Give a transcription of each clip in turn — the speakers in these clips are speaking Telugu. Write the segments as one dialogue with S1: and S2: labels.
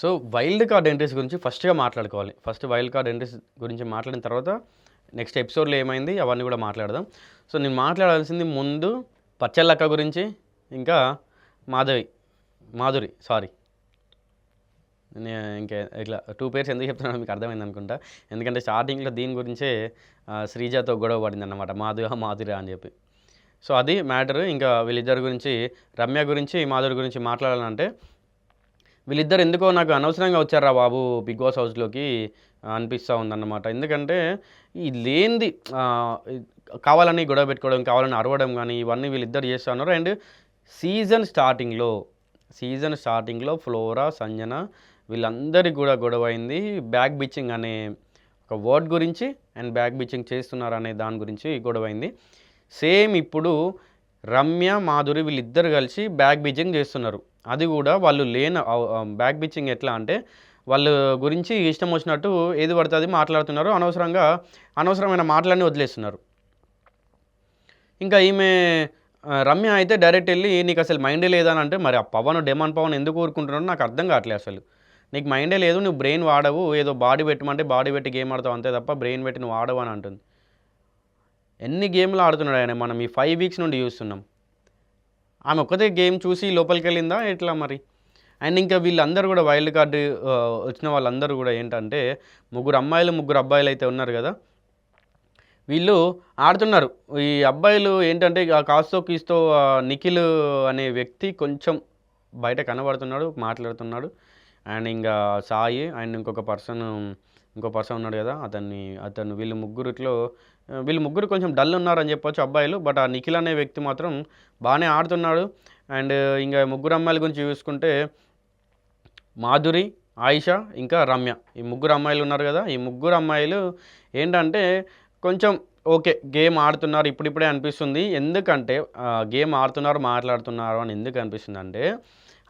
S1: సో వైల్డ్ కార్డ్ ఎంట్రీస్ గురించి ఫస్ట్గా మాట్లాడుకోవాలి. ఫస్ట్ వైల్డ్ కార్డ్ ఎంట్రీస్ గురించి మాట్లాడిన తర్వాత నెక్స్ట్ ఎపిసోడ్లో ఏమైంది అవన్నీ కూడా మాట్లాడదాం. సో నేను మాట్లాడాల్సింది ముందు పచ్చళ్ళక్క గురించి ఇంకా మాధవి మాధురి సారీ. నేను ఇంకా ఇట్లా టూ పేర్స్ ఎందుకు చెప్తున్నానో మీకు అర్థమైంది అనుకుంటా. ఎందుకంటే స్టార్టింగ్లో దీని గురించే శ్రీజాతో గొడవ పడింది అనమాట మాధుర మాధురి అని చెప్పి. సో అది మ్యాటర్. ఇంకా వీళ్ళిద్దరి గురించి రమ్య గురించి మాధురి గురించి మాట్లాడాలంటే వీళ్ళిద్దరు ఎందుకో నాకు అనవసరంగా వచ్చారా బాబు బిగ్ బాస్ హౌస్లోకి అనిపిస్తూ ఉందన్నమాట. ఎందుకంటే ఈ లేనిది కావాలని గొడవ పెట్టుకోవడం కావాలని అరవడం కానీ ఇవన్నీ వీళ్ళిద్దరు చేస్తూ ఉన్నారు. అండ్ సీజన్ స్టార్టింగ్లో సీజన్ స్టార్టింగ్లో ఫ్లోరా సంజన వీళ్ళందరికీ కూడా గొడవ అయింది. బ్యాక్ బిచ్చింగ్ అనే ఒక వర్డ్ గురించి అండ్ బ్యాక్ బిచ్చింగ్ చేస్తున్నారు అనే దాని గురించి గొడవ అయింది. సేమ్ ఇప్పుడు రమ్య మాధురి వీళ్ళిద్దరు కలిసి బ్యాక్ బిచ్చింగ్ చేస్తున్నారు. అది కూడా వాళ్ళు లేన బ్యాక్ బిచ్చింగ్ ఎట్లా అంటే వాళ్ళ గురించి ఇష్టం వచ్చినట్టు ఏది పడుతుంది మాట్లాడుతున్నారు. అనవసరంగా అనవసరమైన మాటలన్నీ వదిలేస్తున్నారు. ఇంకా ఈమె రమ్య అయితే డైరెక్ట్ వెళ్ళి నీకు అసలు మైండే లేదా అని అంటే మరి ఆ పవన్ డెమాన్ పవన్ ఎందుకు ఊరుకుంటున్నాడో నాకు అర్థం కావట్లేదు అసలు. నీకు మైండే లేదు నువ్వు బ్రెయిన్ వాడవు. ఏదో బాడీ పెట్టమంటే బాడీ పెట్టి గేమ్ ఆడతావు అంతే తప్ప బ్రెయిన్ పెట్టి నువ్వు ఆడవు అని అంటుంది. ఎన్ని గేమ్లు ఆడుతున్నాడు ఆయన? మనం ఈ ఫైవ్ వీక్స్ నుండి చూస్తున్నాం. ఆమె ఒక్కతే గేమ్ చూసి లోపలికి వెళ్ళిందా ఎట్లా మరి? అండ్ ఇంకా వీళ్ళందరూ కూడా వైల్డ్ కార్డు వచ్చిన వాళ్ళందరూ కూడా ఏంటంటే ముగ్గురు అమ్మాయిలు ముగ్గురు అబ్బాయిలు అయితే ఉన్నారు కదా? వీళ్ళు ఆడుతున్నారు. ఈ అబ్బాయిలు ఏంటంటే కాస్తో కీస్తో నిఖిల్ అనే వ్యక్తి కొంచెం బయట కనబడుతున్నాడు మాట్లాడుతున్నాడు. అండ్ ఇంకా సాయి అండ్ ఇంకొక పర్సన్ ఇంకో పర్సన్ ఉన్నాడు కదా అతన్ని అతను వీళ్ళు ముగ్గురిట్లో వీళ్ళు ముగ్గురు కొంచెం డల్ ఉన్నారని చెప్పొచ్చు అబ్బాయిలు బట్ ఆ నిఖిల్ అనే వ్యక్తి మాత్రం బాగానే ఆడుతున్నాడు. అండ్ ఇంకా ముగ్గురు అమ్మాయిల గురించి చూసుకుంటే మాధురి ఆయిషా ఇంకా రమ్య. ఈ ముగ్గురు అమ్మాయిలు ఉన్నారు కదా ఈ ముగ్గురు అమ్మాయిలు ఏంటంటే కొంచెం ఓకే గేమ్ ఆడుతున్నారు ఇప్పుడిప్పుడే అనిపిస్తుంది. ఎందుకంటే గేమ్ ఆడుతున్నారు మాట్లాడుతున్నారు అని ఎందుకు అనిపిస్తుంది అంటే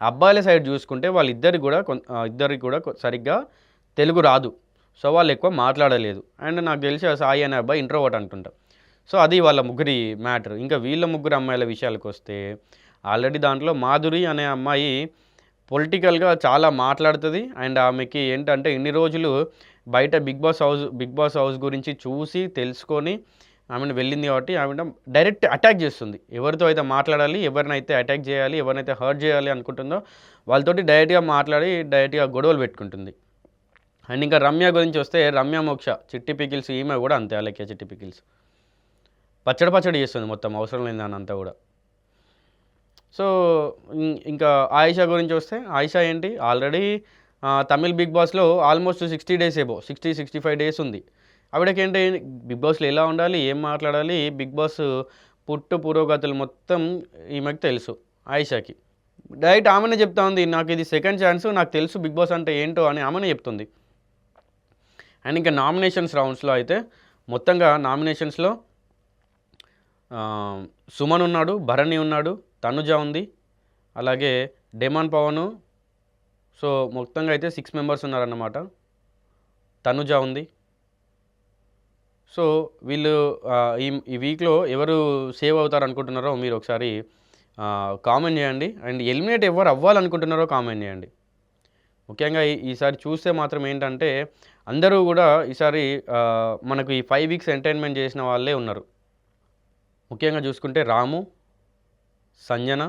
S1: అబ్బాయిల సైడ్ చూసుకుంటే వాళ్ళిద్దరికి కూడా ఇద్దరికి కూడా సరిగ్గా తెలుగు రాదు. సో వాళ్ళు ఎక్కువ మాట్లాడలేదు. అండ్ నాకు తెలిసి సాయి అనే అబ్బాయి ఇంట్రోవర్ట్ అనుకుంటా సో అది వాళ్ళ ముగ్గురి మ్యాటర్ ఇంకా వీళ్ళ ముగ్గురు అమ్మాయిల విషయాలకు వస్తే ఆల్రెడీ దాంట్లో మాధురి అనే అమ్మాయి పొలిటికల్గా చాలా మాట్లాడుతుంది. అండ్ ఆమెకి ఏంటంటే ఇన్ని రోజులు బయట Bigg Boss house Bigg Boss house గురించి చూసి తెలుసుకొని ఆమెను వెళ్ళింది కాబట్టి ఆమె డైరెక్ట్ అటాక్ చేస్తుంది. ఎవరితో అయితే మాట్లాడాలి ఎవరినైతే అటాక్ చేయాలి ఎవరినైతే హర్ట్ చేయాలి అనుకుంటుందో వాళ్ళతోటి డైరెక్ట్గా మాట్లాడి డైరెక్ట్గా గొడవలు పెట్టుకుంటుంది. అండ్ ఇంకా రమ్య గురించి వస్తే రమ్య మోక్ష చిట్టి పికిల్స్ ఈమె కూడా అంతే అలాగే చిట్టి పికిల్స్. పచ్చడి పచ్చడి చేస్తుంది మొత్తం అవసరం లేని దాని అంతా కూడా. సో ఇంకా ఆయిషా గురించి వస్తే ఆయిషా ఏంటి? ఆల్రెడీ తమిళ్ బిగ్ బాస్లో almost sixty days above sixty sixty five days ఉంది. ఆవిడకేంటి? బిగ్ బాస్లో ఎలా ఉండాలి? ఏం మాట్లాడాలి? బిగ్ బాస్ పుట్టు పురోగతులు మొత్తం ఈమెకు తెలుసు ఆయిషాకి. డైరెక్ట్ ఆమెనే చెప్తా ఉంది నాకు ఇది సెకండ్ ఛాన్స్ నాకు తెలుసు బిగ్ బాస్ అంటే ఏంటో అని ఆమెనే చెప్తుంది. అండ్ ఇంకా నామినేషన్స్ రౌండ్స్లో అయితే మొత్తంగా నామినేషన్స్లో సుమన్ ఉన్నాడు భరణి ఉన్నాడు తనుజ ఉంది అలాగే డెమాన్ పవన్. సో మొత్తంగా అయితే సిక్స్ మెంబర్స్ ఉన్నారన్నమాట. తనుజ ఉంది. సో వీళ్ళు ఈ ఈ వీక్లో ఎవరు సేవ్ అవుతారు అనుకుంటున్నారో మీరు ఒకసారి కామెంట్ చేయండి. అండ్ ఎలిమినేట్ ఎవరు అవ్వాలనుకుంటున్నారో కామెంట్ చేయండి. ముఖ్యంగా ఈసారి చూస్తే మాత్రం ఏంటంటే అందరూ కూడా ఈసారి మనకు ఈ ఫైవ్ వీక్స్ ఎంటర్టైన్మెంట్ చేసిన వాళ్ళే ఉన్నారు. ముఖ్యంగా చూసుకుంటే Ramu Sanjana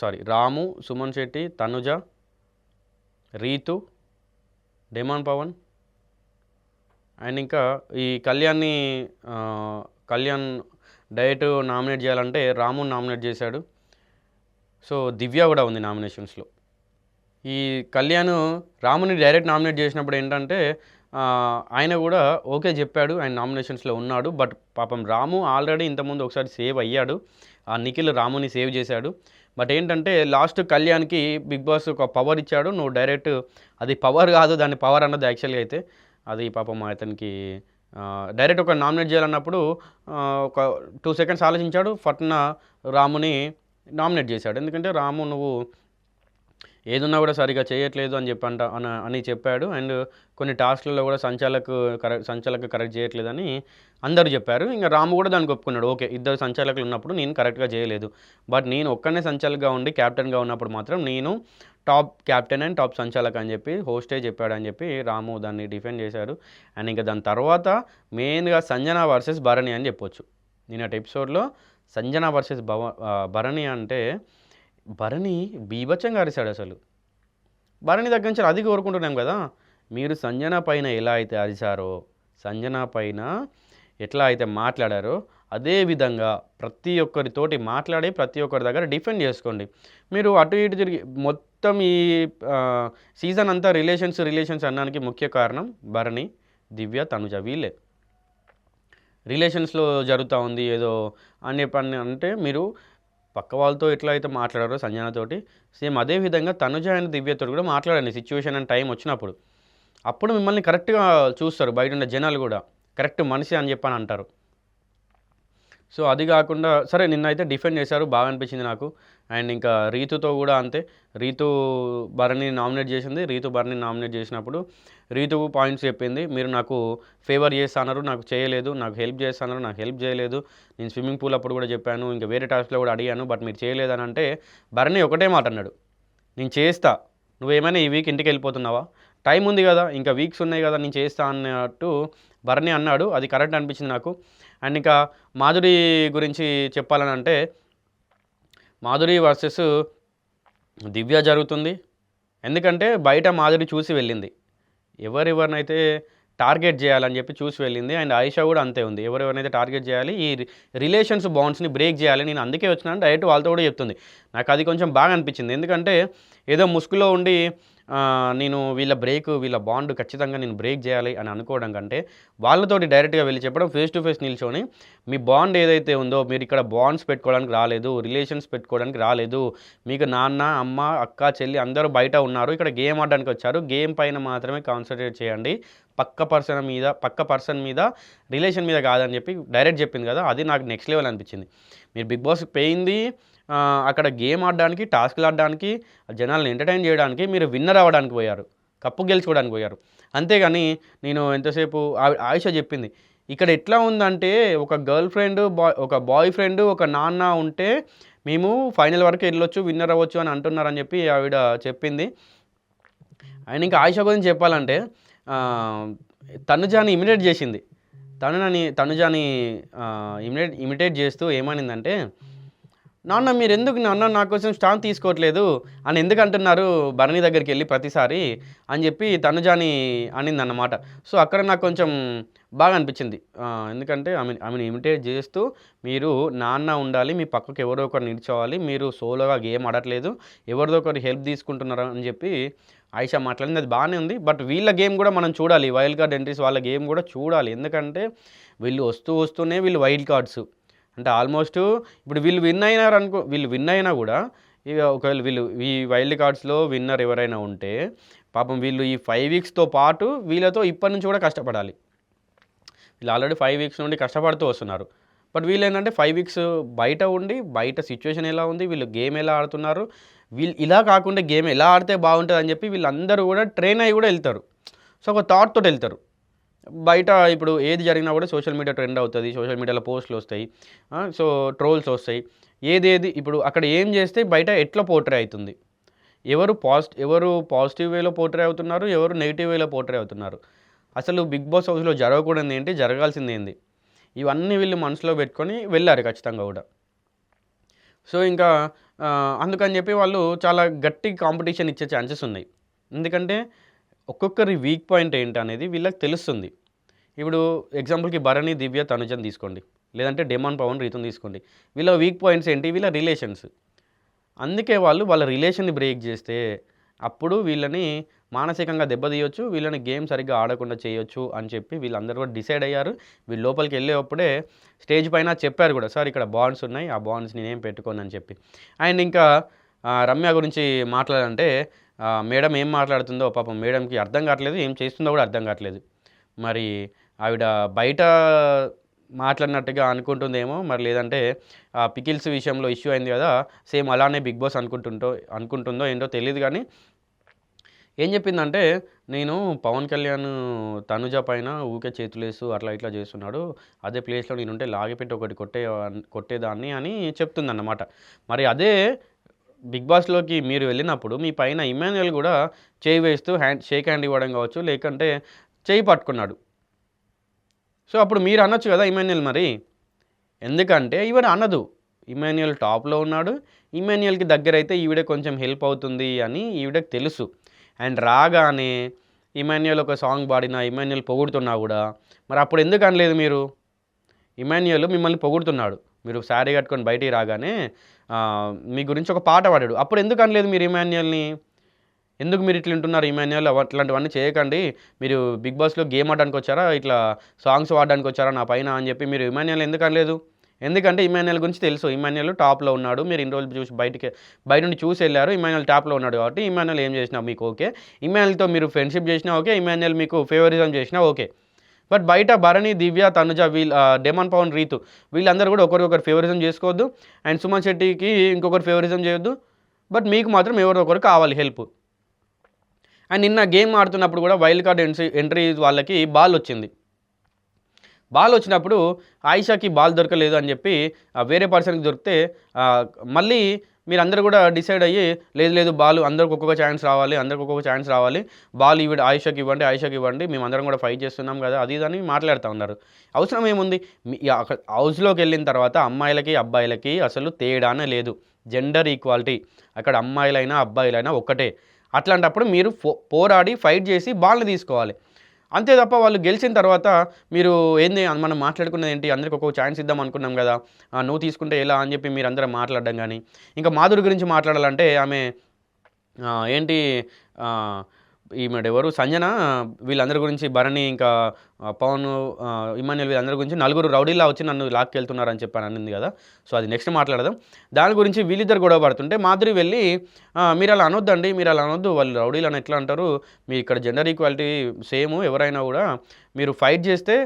S1: sorry Ramu Suman Shetty Tanuja Ritu Demon Pavan and ఇంకా ఈ కళ్యాణ్ని కళ్యాణ్ డైట్ నామినేట్ చేయాలంటే రాము నామినేట్ చేశాడు. సో దివ్య కూడా ఉంది నామినేషన్స్లో. ఈ కళ్యాణ్ రాముని డైరెక్ట్ నామినేట్ చేసినప్పుడు ఏంటంటే ఆయన కూడా ఓకే చెప్పాడు ఆయన నామినేషన్స్లో ఉన్నాడు బట్ పాపం రాము ఆల్రెడీ ఇంతకుముందు ఒకసారి సేవ్ అయ్యాడు. ఆ నిఖిల్ రాముని సేవ్ చేశాడు. బట్ ఏంటంటే లాస్ట్ కళ్యాణ్కి బిగ్ బాస్ ఒక పవర్ ఇచ్చాడు. నువ్వు డైరెక్ట్ అది పవర్ కాదు దాని పవర్ అన్నది యాక్చువల్గా అయితే అది పాపం అతనికి డైరెక్ట్ ఒక నామినేట్ చేయాలన్నప్పుడు ఒక టూ సెకండ్స్ ఆలోచించాడు ఫట్న రాముని నామినేట్ చేశాడు. ఎందుకంటే రాము నువ్వు ఏదున్నా కూడా సరిగా చేయట్లేదు అని చెప్పంట అని చెప్పాడు. అండ్ కొన్ని టాస్క్లలో కూడా సంచాలకు కరెక్ట్ సంచాలకు కరెక్ట్ చేయట్లేదని అందరూ చెప్పారు. ఇంకా రాము కూడా దానికి ఒప్పుకున్నాడు. ఓకే ఇద్దరు సంచాలకులు ఉన్నప్పుడు నేను కరెక్ట్గా చేయలేదు. బట్ నేను ఒక్కనే సంచాలకుగా ఉండి క్యాప్టెన్గా ఉన్నప్పుడు మాత్రం నేను టాప్ క్యాప్టెన్ అండ్ టాప్ సంచాలక్ అని చెప్పి హోస్టే చెప్పాడు అని చెప్పి రాము దాన్ని డిఫెండ్ చేశారు. అండ్ ఇంకా దాని తర్వాత మెయిన్గా సంజన వర్సెస్ భరణి అని చెప్పొచ్చు. నిన్నటి ఎపిసోడ్లో సంజన వర్సెస్ భవ భరణి అంటే భరణి బీభత్సంగా అరిశాడు అసలు. భరణి దగ్గర నుంచి అది కోరుకుంటున్నాం కదా. మీరు సంజన పైన ఎలా అయితే అరిశారో సంజన పైన ఎట్లా అయితే మాట్లాడారో అదే విధంగా ప్రతి ఒక్కరితోటి మాట్లాడి ప్రతి ఒక్కరి దగ్గర డిఫెండ్ చేసుకోండి. మీరు అటు ఇటు తిరిగి మొత్తం ఈ సీజన్ అంతా రిలేషన్స్ రిలేషన్స్ అనడానికి ముఖ్య కారణం భరణి దివ్య తనుజ వీళ్ళే. రిలేషన్స్లో జరుగుతూ ఉంది ఏదో అనే పని అంటే మీరు పక్క వాళ్ళతో ఎట్లా అయితే మాట్లాడారో సంజనతోటి సేమ్ అదే విధంగా తనుజ అండ్ దివ్యతో కూడా మాట్లాడండి. సిచ్యువేషన్ అండ్ టైం వచ్చినప్పుడు. అప్పుడు మిమ్మల్ని కరెక్ట్గా చూస్తారు. బయట ఉన్న జనాలు కూడా. కరెక్ట్ మనిషి అని చెప్పని అంటారు. సో అది కాకుండా సరే నిన్నైతే డిఫెండ్ చేశారు. బాగా అనిపించింది నాకు. అండ్ ఇంకా రీతుతో కూడా అంతే. రీతు భరణి నామినేట్ చేసింది. రీతు భరణి నామినేట్ చేసినప్పుడు రీతు పాయింట్స్ చెప్పింది. మీరు నాకు ఫేవర్ చేస్తాన్నారు నాకు చేయలేదు నాకు హెల్ప్ చేస్తాన్నారు నాకు హెల్ప్ చేయలేదు. నేను స్విమ్మింగ్ పూల్ అప్పుడు కూడా చెప్పాను ఇంకా వేరే టాస్క్లో కూడా అడిగాను బట్ మీరు చేయలేదని అంటే భరణి ఒకటే మాట అన్నాడు. నేను చేస్తా. నువ్వేమైనా ఈ వీక్ ఇంటికి వెళ్ళిపోతున్నావా? టైం ఉంది కదా ఇంకా వీక్స్ ఉన్నాయి కదా నేను చేస్తా అన్నట్టు భరణి అన్నాడు. అది కరెక్ట్ అనిపించింది నాకు. అండ్ ఇంకా మాధురి గురించి చెప్పాలని అంటే మాధురి వర్సెస్ దివ్య జరుగుతుంది. ఎందుకంటే బయట మాధురి చూసి వెళ్ళింది. ఎవరెవరినైతే టార్గెట్ చేయాలని చెప్పి చూసి వెళ్ళింది. అండ్ ఆయిషా కూడా అంతే ఉంది. ఎవరెవరినైతే టార్గెట్ చేయాలి ఈ రిలేషన్స్ బాండ్స్ని బ్రేక్ చేయాలి. నేను అందుకే వచ్చినాను డైరెక్ట్ వాళ్ళతో కూడా చెప్తుంది. నాకు అది కొంచెం బాగా అనిపించింది. ఎందుకంటే ఏదో ముసుగులో ఉండి నేను వీళ్ళ బ్రేక్ వీళ్ళ బాండ్ ఖచ్చితంగా నేను బ్రేక్ చేయాలి అని అనుకోవడం కంటే వాళ్ళతోటి డైరెక్ట్గా వెళ్ళి చెప్పడం ఫేస్ టు ఫేస్ నిల్చొని మీ బాండ్ ఏదైతే ఉందో మీరు ఇక్కడ బాండ్స్ పెట్టుకోవడానికి రాలేదు రిలేషన్స్ పెట్టుకోవడానికి రాలేదు మీకు నాన్న అమ్మ అక్క చెల్లి అందరూ బయట ఉన్నారు ఇక్కడ గేమ్ ఆడడానికి వచ్చారు గేమ్ పైన మాత్రమే కాన్సన్ట్రేట్ చేయండి. పక్క పర్సన్ మీద పక్క పర్సన్ మీద రిలేషన్ మీద కాదని చెప్పి డైరెక్ట్ చెప్పింది కదా అది నాకు నెక్స్ట్ లెవెల్ అనిపించింది. మీరు బిగ్ బాస్ పోయింది అక్కడ గేమ్ ఆడడానికి టాస్క్లు ఆడడానికి జనాలను ఎంటర్టైన్ చేయడానికి మీరు విన్నర్ అవ్వడానికి పోయారు. కప్పు గెలుచుకోవడానికి పోయారు. అంతేగాని నేను ఎంతసేపు ఆయుష చెప్పింది ఇక్కడ ఎట్లా ఉందంటే ఒక గర్ల్ ఫ్రెండ్ బాయ్ ఒక బాయ్ ఫ్రెండ్ ఒక నాన్న ఉంటే మేము ఫైనల్ వరకు వెళ్ళొచ్చు విన్నర్ అవ్వచ్చు అని అంటున్నారని చెప్పి ఆవిడ చెప్పింది. ఆయన ఇంకా ఆయుష గురించి చెప్పాలంటే తనుజాని ఇమిటేట్ చేసింది. తనుజాని తనుజాని ఇమిటేట్ ఇమిటేట్ చేస్తూ ఏమనిందంటే నాన్న మీరు ఎందుకు నాన్న నా కోసం స్టాండ్ తీసుకోవట్లేదు? అని ఎందుకు అంటున్నారు భరణి దగ్గరికి వెళ్ళి ప్రతిసారి అని చెప్పి తనుజాని అనింది అన్నమాట సో అక్కడ నాకు కొంచెం బాగా అనిపించింది. ఎందుకంటే ఆమె ఆమెను ఇమిటేట్ చేస్తూ మీరు నాన్న ఉండాలి మీ పక్కకు ఎవరో ఒకరు నిల్చోవాలి మీరు సోలోగా గేమ్ ఆడట్లేదు ఎవరిదో ఒకరు హెల్ప్ తీసుకుంటున్నారు అని చెప్పి ఆయిషా మాట్లాడింది. అది బాగానే ఉంది. బట్ వీళ్ళ గేమ్ కూడా మనం చూడాలి. వైల్డ్ కార్డ్ ఎంట్రీస్ వాళ్ళ గేమ్ కూడా చూడాలి. ఎందుకంటే వీళ్ళు వస్తూ వస్తూనే వీళ్ళు వైల్డ్ కార్డ్స్. అంటే ఆల్మోస్ట్ ఇప్పుడు వీళ్ళు విన్ అయినారు అనుకో వీళ్ళు విన్ అయినా కూడా ఇక ఒకవేళ వీళ్ళు ఈ వైల్డ్ కార్డ్స్లో విన్నర్ ఎవరైనా ఉంటే పాపం వీళ్ళు ఈ ఫైవ్ వీక్స్తో పాటు వీళ్ళతో ఇప్పటి నుంచి కూడా కష్టపడాలి. వీళ్ళు ఆల్రెడీ ఫైవ్ వీక్స్ నుండి కష్టపడుతూ వస్తున్నారు. బట్ వీళ్ళు ఏంటంటే ఫైవ్ వీక్స్ బయట ఉండి బయట సిచ్యువేషన్ ఎలా ఉంది వీళ్ళు గేమ్ ఎలా ఆడుతున్నారు వీళ్ళు ఇలా కాకుండా గేమ్ ఎలా ఆడితే బాగుంటుంది అని చెప్పి వీళ్ళందరూ కూడా ట్రైన్ అయ్యి కూడా వెళ్తారు. సో ఒక థాట్ తోటి వెళ్తారు. బయట ఇప్పుడు ఏది జరిగినా కూడా సోషల్ మీడియా ట్రెండ్ అవుతుంది సోషల్ మీడియాలో పోస్టులు వస్తాయి సో ట్రోల్స్ వస్తాయి. ఏదేది ఇప్పుడు అక్కడ ఏం చేస్తే బయట ఎట్లా పోర్ట్రే అవుతుంది? ఎవరు పాజిట్ ఎవరు పాజిటివ్ వేలో పోర్ట్రే అవుతున్నారు ఎవరు నెగిటివ్ వేలో పోర్ట్రే అవుతున్నారు? అసలు బిగ్ బాస్ హౌస్లో జరగకూడదు ఏంటి? జరగాల్సింది ఏంది? ఇవన్నీ వీళ్ళు మనసులో పెట్టుకొని వెళ్ళారు ఖచ్చితంగా కూడా. సో ఇంకా అందుకని చెప్పి వాళ్ళు చాలా గట్టి కాంపిటీషన్ ఇచ్చే ఛాన్సెస్ ఉన్నాయి. ఎందుకంటే ఒక్కొక్కరి వీక్ పాయింట్ ఏంటి అనేది వీళ్ళకి తెలుస్తుంది. ఇప్పుడు ఎగ్జాంపుల్కి భరణి దివ్య తనుజన్ తీసుకోండి. లేదంటే డెమాన్ పవన్ రీతుని తీసుకోండి. వీళ్ళ వీక్ పాయింట్స్ ఏంటి? వీళ్ళ రిలేషన్స్ అందుకే వాళ్ళు వాళ్ళ రిలేషన్ని బ్రేక్ చేస్తే అప్పుడు వీళ్ళని మానసికంగా దెబ్బతీయొచ్చు వీళ్ళని గేమ్ సరిగ్గా ఆడకుండా చేయొచ్చు అని చెప్పి వీళ్ళందరూ కూడా డిసైడ్ అయ్యారు. వీళ్ళు లోపలికి వెళ్ళేటప్పుడే స్టేజ్ పైన చెప్పారు కూడా సార్ ఇక్కడ బాండ్స్ ఉన్నాయి ఆ బాండ్స్ నేనేం పెట్టుకోను అని చెప్పి. అండ్ ఇంకా రమ్య గురించి మాట్లాడాలంటే మేడం ఏం మాట్లాడుతుందో పాపం మేడంకి అర్థం కావట్లేదు ఏం చేస్తుందో కూడా అర్థం కావట్లేదు. మరి ఆవిడ బయట మాట్లాడినట్టుగా అనుకుంటుందేమో మరి లేదంటే ఆ పికిల్స్ విషయంలో ఇష్యూ అయింది కదా సేమ్ అలానే బిగ్ బాస్ అనుకుంటుంటో అనుకుంటుందో ఏంటో తెలియదు కానీ ఏం చెప్పిందంటే నేను పవన్ కళ్యాణ్ తనుజ పైన ఊకే చేతులేసు అట్లా ఇట్లా చేస్తున్నాడు అదే ప్లేస్లో నేనుంటే లాగిపెట్టి ఒకటి కొట్టే కొట్టేదాన్ని అని చెప్తుందన్నమాట. మరి అదే బిగ్ బాస్లోకి మీరు వెళ్ళినప్పుడు మీ పైన ఇమాన్యుయల్ కూడా చేయి వేస్తూ హ్యాండ్ షేక్ హ్యాండ్ ఇవ్వడం కావచ్చు లేకంటే చేయి పట్టుకున్నాడు. సో అప్పుడు మీరు అనొచ్చు కదా ఇమాన్యుయల్ మరి? ఎందుకంటే ఈవిడ అనదు. ఇమాన్యుయల్ టాప్లో ఉన్నాడు. ఇమాన్యుయల్కి దగ్గర అయితే ఈవిడ కొంచెం హెల్ప్ అవుతుంది అని ఈవిడకి తెలుసు. అండ్ రాగానే ఇమాన్యుయల్ ఒక సాంగ్ పాడినా ఇమాన్యుయల్ పొగుడుతున్నా కూడా మరి అప్పుడు ఎందుకు అనలేదు మీరు? ఇమాన్యుయల్ మిమ్మల్ని పొగుడుతున్నాడు. మీరు శారీ కట్టుకొని బయటికి రాగానే మీ గురించి ఒక పాట పాడాడు. అప్పుడు ఎందుకు అనలేదు మీరు ఇమాన్యుయల్ని? ఎందుకు మీరు ఇట్లా ఉంటున్నారు ఇమాన్యుయల్? అట్లాంటివన్నీ చేయకండి. మీరు బిగ్ బాస్లో గేమ్ ఆడడానికి వచ్చారా? ఇట్లా సాంగ్స్ ఆడడానికి వచ్చారా నా పైన అని చెప్పి మీరు ఇమాన్యుయల్ ఎందుకు అనలేదు? ఎందుకంటే ఇమాన్యుయల్ గురించి తెలుసు. ఇమాన్యుయల్ టాప్లో ఉన్నాడు. మీరు ఇన్ని రోజులు చూసి బయటికి బయట నుండి చూసి వెళ్ళారు. ఇమాన్యుయల్ టాప్లో ఉన్నాడు కాబట్టి ఇమాన్యుయల్ ఏం చేసినా మీకు ఓకే. ఇమాన్యుయల్తో మీరు ఫ్రెండ్షిప్ చేసినా ఓకే. ఇమాన్యుయల్ మీకు ఫేవరిజం చేసినా ఓకే. బట్ బయట భరణి దివ్య తనుజ వీళ్ళ డెమన్ పవన్ రీతు వీళ్ళందరూ కూడా ఒకరికొకరు ఫేవరిజం చేసుకోవద్దు. అండ్ సుమన్ శెట్టికి ఇంకొకరు ఫేవరిజం చేయొద్దు. బట్ మీకు మాత్రం ఎవరో ఒకరు కావాలి హెల్ప్ అండ్ నిన్న గేమ్ ఆడుతున్నప్పుడు కూడా వైల్డ్ కార్డ్ ఎంట్రీ ఎంట్రీ వాళ్ళకి బాల్ వచ్చింది. బాల్ వచ్చినప్పుడు ఆయిషాకి బాల్ దొరకలేదు అని చెప్పి వేరే పర్సన్కి దొరికితే మళ్ళీ మీరు మీరందరూ కూడా డిసైడ్ అయ్యి లేదు లేదు బాల్ అందరికి ఒక్కొక్క ఛాన్స్ రావాలి అందరికి ఒక్కొక్క ఛాన్స్ రావాలి. బాల్ ఇవి ఆయుషకి ఇవ్వండి ఆయుషకి ఇవ్వండి మేము అందరం కూడా ఫైట్ చేస్తున్నాం కదా అది ఇది అని మాట్లాడుతూ ఉన్నారు. అవసరం ఏముంది? అక్కడ హౌస్లోకి వెళ్ళిన తర్వాత అమ్మాయిలకి అబ్బాయిలకి అసలు తేడానే లేదు. Gender equality. అక్కడ అమ్మాయిలైనా అబ్బాయిలైనా ఒక్కటే. అట్లాంటప్పుడు మీరు ఫో పోరాడి ఫైట్ చేసి బాల్ని తీసుకోవాలి. అంతే తప్ప వాళ్ళు గెలిచిన తర్వాత మీరు ఏంది మనం మాట్లాడుకున్నది ఏంటి? అందరికి ఒక్కొక్క ఛాన్స్ ఇద్దాం అనుకున్నాం కదా. నువ్వు తీసుకుంటే ఎలా అని చెప్పి మీరు అందరం మాట్లాడడం కానీ ఇంకా మాధురి గురించి మాట్లాడాలంటే ఆమె ఏంటి ఈమెడెవరు? ఎవరు సంజన? వీళ్ళందరి గురించి భరణి ఇంకా పవన్ ఇమాన్యుల్ వీళ్ళందరి గురించి నలుగురు రౌడీలా వచ్చి నన్ను లాక్కెళ్తున్నారని చెప్పాను అనింది కదా. సో అది నెక్స్ట్ మాట్లాడదాం. దాని గురించి వీళ్ళిద్దరు గొడవ పడుతుంటే మాధురి వెళ్ళి మీరు అలా అనొద్దండి మీరు అలా అనొద్దు. వాళ్ళు రౌడీలు అని ఎట్లా అంటారు? మీ ఇక్కడ జెండర్ ఈక్వాలిటీ సేమ్ ఎవరైనా కూడా మీరు ఫైట్ చేస్తే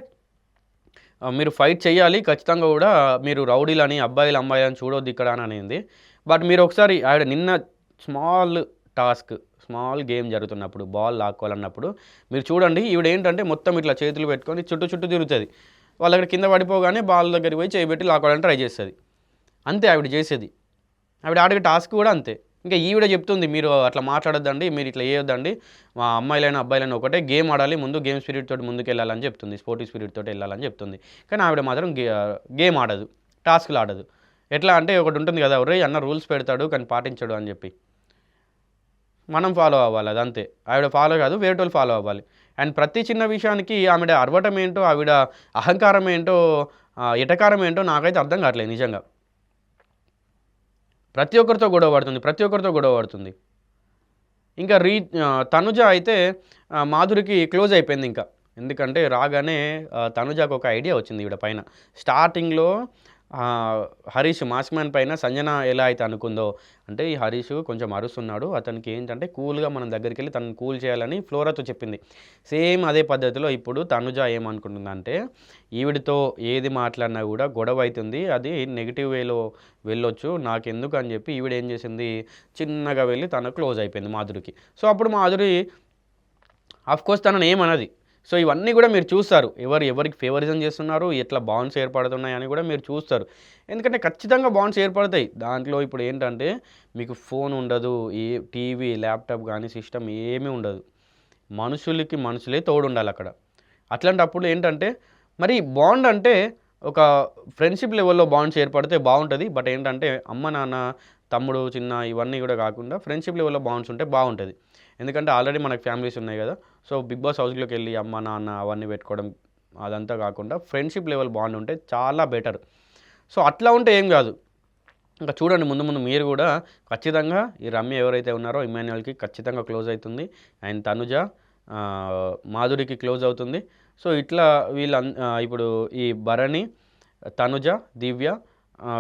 S1: మీరు ఫైట్ చేయాలి. ఖచ్చితంగా కూడా మీరు రౌడీలని అబ్బాయిలు అమ్మాయిలని చూడొద్దు ఇక్కడ అని అనేది. బట్ మీరు ఒకసారి ఆవిడ నిన్న స్మాల్ టాస్క్ స్మాల్ గేమ్ జరుగుతున్నప్పుడు బాల్ లాక్కోవాలన్నప్పుడు మీరు చూడండి ఈవిడ ఏంటంటే మొత్తం ఇట్లా చేతులు పెట్టుకొని చుట్టూ చుట్టూ తిరుగుతుంది. వాళ్ళ దగ్గర కింద పడిపోగానే బాల్ దగ్గరికి పోయి చేయబెట్టి లాక్కోవాలని ట్రై చేస్తుంది. అంతే ఆవిడ చేసేది. ఆవిడ ఆడిన టాస్క్ కూడా అంతే. ఇంకా ఈవిడ చెప్తుంది మీరు అట్లా మాట్లాడొద్దండి మీరు ఇట్లా వేయొద్దండి మా అమ్మాయిలైన అబ్బాయిలైనా ఒకటే గేమ్ ఆడాలి ముందు గేమ్ స్పిరిట్ తోటి ముందుకు వెళ్ళాలని చెప్తుంది స్పోర్టివ్ స్పిరిట్ తోటి వెళ్ళాలని చెప్తుంది. కానీ ఆవిడ మాత్రం గే గేమ్ ఆడదు టాస్క్లు ఆడదు. ఎట్లా అంటే ఒకటి ఉంటుంది కదా ఒరే అన్న రూల్స్ పెడతాడు కానీ పాటించడు అని చెప్పి. మనం ఫాలో అవ్వాలి అదంతే. ఆవిడ ఫాలో కాదు వేరే వాళ్ళు ఫాలో అవ్వాలి. అండ్ ప్రతి చిన్న విషయానికి ఆవిడ అరవటం ఏంటో ఆవిడ అహంకారం ఏంటో ఎటకారం ఏంటో నాకైతే అర్థం కావట్లేదు నిజంగా. ప్రతి ఒక్కరితో గొడవ పడుతుంది ప్రతి ఒక్కరితో గొడవ పడుతుంది. ఇంకా రీ తనుజ అయితే మాధురికి క్లోజ్ అయిపోయింది ఇంకా. ఎందుకంటే రాగానే తనుజకు ఒక ఐడియా వచ్చింది ఈవిడ పైన. స్టార్టింగ్లో హరీష్ మాస్క్మ్యాన్ పైన సంజన ఎలా అయితే అనుకుందో అంటే ఈ హరీష్ కొంచెం అరుస్తున్నాడు. అతనికి ఏంటంటే కూల్గా మనం దగ్గరికి వెళ్ళి తను కూల్ చేయాలని ఫ్లోరాతో చెప్పింది. సేమ్ అదే పద్ధతిలో ఇప్పుడు తనుజ ఏమనుకుంటుందంటే ఈవిడితో ఏది మాట్లాడినా కూడా గొడవ అవుతుంది అది నెగిటివ్ వేలో వెళ్ళొచ్చు. నాకెందుకు అని చెప్పి ఈవిడ ఏం చేసింది? చిన్నగా వెళ్ళి తను క్లోజ్ అయిపోయింది మాధురికి. సో అప్పుడు మాధురి ఆఫ్ కోర్స్ తనని ఏమన్నది సో ఇవన్నీ కూడా మీరు చూస్తారు. ఎవరు ఎవరికి ఫేవరిజం చేస్తున్నారు ఎట్లా బాండ్స్ ఏర్పడుతున్నాయి అని కూడా మీరు చూస్తారు. ఎందుకంటే ఖచ్చితంగా బాండ్స్ ఏర్పడతాయి. దాంట్లో ఇప్పుడు ఏంటంటే మీకు ఫోన్ ఉండదు ఏ టీవీ ల్యాప్టాప్ కానీ సిస్టమ్ ఏమీ ఉండదు. మనుషులకి మనుషులే తోడు ఉండాలి అక్కడ. అట్లాంటప్పుడు ఏంటంటే మరి బాండ్ అంటే ఒక ఫ్రెండ్షిప్ లెవెల్లో బాండ్స్ ఏర్పడితే బాగుంటుంది బట్ ఏంటంటే అమ్మ నాన్న తమ్ముడు చిన్న ఇవన్నీ కూడా కాకుండా ఫ్రెండ్షిప్ లెవెల్లో బాండ్స్ ఉంటే బాగుంటుంది ఎందుకంటే ఆల్రెడీ మనకు ఫ్యామిలీస్ ఉన్నాయి కదా. సో బిగ్ బాస్ హౌస్లోకి వెళ్ళి అమ్మ నాన్న అవన్నీ పెట్టుకోవడం అదంతా కాకుండా ఫ్రెండ్షిప్ లెవెల్ బాండ్ ఉంటే చాలా బెటర్. సో అట్లా ఉంటే ఏం కాదు. ఇంకా చూడండి ముందు ముందు మీరు కూడా ఖచ్చితంగా ఈ రమ్య ఎవరైతే ఉన్నారో ఇమాన్యువల్కి ఖచ్చితంగా క్లోజ్ అవుతుంది. అండ్ తనుజ మాధురికి క్లోజ్ అవుతుంది. సో ఇట్లా వీళ్ళ ఇప్పుడు ఈ భరణి తనుజ దివ్య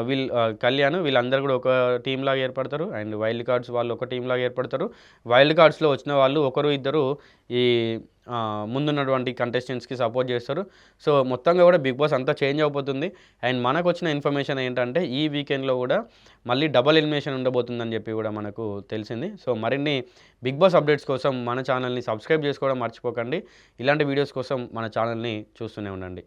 S1: వీళ్ళు కళ్యాణ్ వీళ్ళందరూ కూడా ఒక టీం లాగా ఏర్పడతారు. అండ్ వైల్డ్ కార్డ్స్ వాళ్ళు ఒక టీం లాగా ఏర్పడతారు. వైల్డ్ కార్డ్స్లో వచ్చిన వాళ్ళు ఒకరు ఇద్దరు ఈ ముందున్నటువంటి కంటెస్టెంట్స్కి సపోర్ట్ చేస్తారు. సో మొత్తంగా కూడా బిగ్ బాస్ అంతా చేంజ్ అయిపోతుంది. అండ్ మనకు వచ్చిన ఇన్ఫర్మేషన్ ఏంటంటే ఈ వీకెండ్లో కూడా మళ్ళీ డబల్ ఎలిమినేషన్ ఉండబోతుందని చెప్పి కూడా మనకు తెలిసింది. సో మరిన్ని బిగ్ బాస్ అప్డేట్స్ కోసం మన ఛానల్ని సబ్స్క్రైబ్ చేసుకోవడం మర్చిపోకండి. ఇలాంటి వీడియోస్ కోసం మన ఛానల్ని చూస్తూనే ఉండండి.